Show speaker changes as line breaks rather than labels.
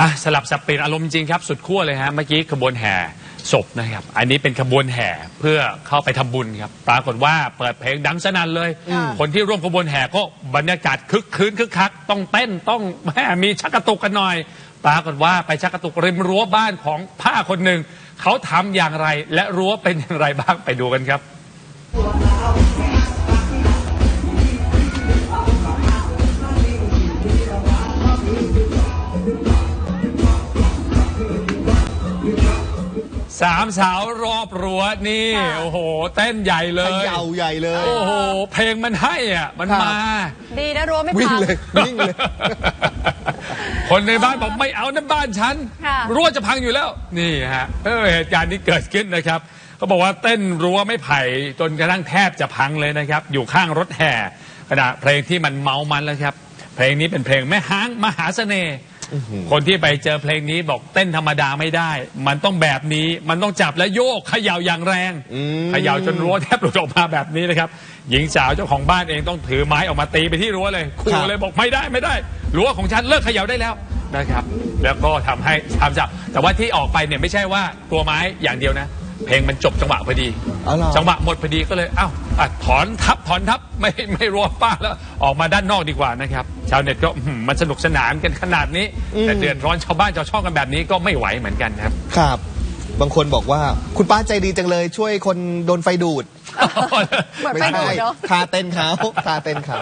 อะสลับสับเปลี่ยนอารมณ์จริงครับ สุดขั้วเลยฮะเมื่อกี้ขบวนแห่ศพนะครับ อันนี้เป็นขบวนแห่เพื่อเข้าไปทำบุญครับ ปรากฏว่าเปิดเพลงดังสนั่นเลย คนที่ร่วมขบวนแห่ก็บรรยากาศคึกคืนคึกคัก ต้องเต้นต้องแม่มีชักกระตุกกันหน่อย ปรากฏว่าไปชักกระตุกริมรั้วบ้านของผ้าคนหนึ่งเขาทำอย่างไรและรั้วเป็นอย่างไรบ้างไปดูกันครับ สามสาวรอบรั้วนี่
ค่ะ
โอ้โห เต้นใหญ่เล
เข
ย
ย่าใหญ่เลย
โอ้โห เพลงมันให้อะ มัน
ครับ
มา
ดีนะรั้วไม่
วิ่ง
พัง
เลยวิ่งเลย
คนในบ้านบอกไม่เอานั่นบ้านฉัน
ค่ะ
รั้วจะพังอยู่แล้ว นี่ฮะเออเหตุการณ์นี้เกิดขึ้นนะครับเขาบอกว่าเต้นรั้วไม่ไผ่จนกระทั่งแทบจะพังเลยนะครับ อยู่ข้างรถแห่ขณะเพลงที่มันเมามันแล้วครับ เพลงนี้เป็นเพลงแม่ฮ้างมหาเสน่ห์ คนที่ไปเจอเพลงนี้บอกเต้นธรรมดาไม่ได้ มันต้องแบบนี้มันต้องจับและโยกเขย่าอย่างแรง
อืม
เขย่าจนรั้วแทบหลุดออกมาแบบนี้นะครับ หญิงสาวเจ้าของบ้านเองต้องถือไม้ออกมาตีไปที่รั้วเลยขู่เลยบอกไม่ได้ไม่ได้รั้วของฉันเลิกเขย่าได้แล้วนะครับ แล้วก็ทำให้ทำจับแต่ว่าที่ออกไปเนี่ยไม่ใช่ว่าตัวไม้อย่างเดียวนะ เพลงมันจบจังหวะพอดี
อ๋อเหรอ
จังหวะหมดพอดีก็เลยอ้าวอะถอนทับถอนทับไม่ไม่รั้วป้าแล้วออกมาด้านนอกดีกว่านะครับ ชาวเน็ตก็อื้อหือมันสนุกสนานกันขนาดนี้ แต่เดือดร้อนชาวบ้านชาวช่องกันแบบนี้ก็ไม่ไหวเหมือนกันครับ
ครับ บางคนบอกว่าคุณป้าใจดีจังเลย ช่วยคนโดนไฟดูด
เหมือนไฟดูดเนอะ
คาเต้นเขาคาเต้นเขา